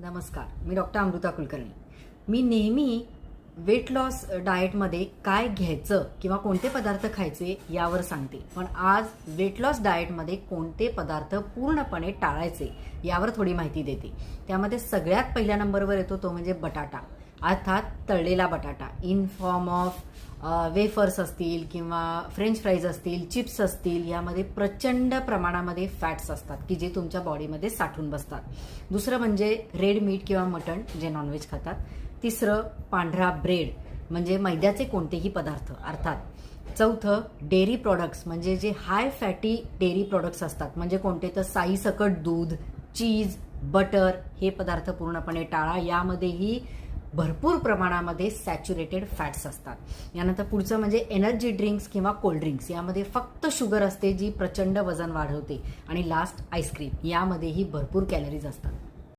नमस्कार मी डॉक्टर अमृता कुलकर्णी. मी नेहमी वेट लॉस डाएटमध्ये काय घ्यायचं किंवा कोणते पदार्थ खायचे यावर सांगते. पण आज वेट लॉस डाएटमध्ये कोणते पदार्थ पूर्णपणे टाळायचे यावर थोडी माहिती देते. त्यामध्ये सगळ्यात पहिल्या नंबरवर येतो तो म्हणजे बटाटा. अर्थात तळलेला बटाटा. इन फॉर्म ऑफ वेफर्स असतील किंवा फ्रेंच फ्राईज असतील चिप्स असतील यामध्ये प्रचंड प्रमाणामध्ये फॅट्स असतात की जे तुमच्या बॉडीमध्ये साठून बसतात. दुसरं म्हणजे रेड मीट किंवा मटण जे नॉनव्हेज खातात. तिसरं पांढरा ब्रेड म्हणजे मैद्याचे कोणतेही पदार्थ. अर्थात चौथं डेअरी प्रॉडक्ट्स म्हणजे जे हाय फॅटी डेअरी प्रॉडक्ट्स असतात. म्हणजे कोणते तर साईसकट दूध चीज बटर हे पदार्थ पूर्णपणे टाळा. यामध्येही भरपूर प्रमाणामध्ये सॅच्युरेटेड फॅट्स असतात. यानंतर पुढचं म्हणजे एनर्जी ड्रिंक्स किंवा कोल्ड ड्रिंक्स यामध्ये फक्त शुगर असते जी प्रचंड वजन वाढवते. आणि लास्ट आईस्क्रीम यामध्येही भरपूर कॅलरीज असतात.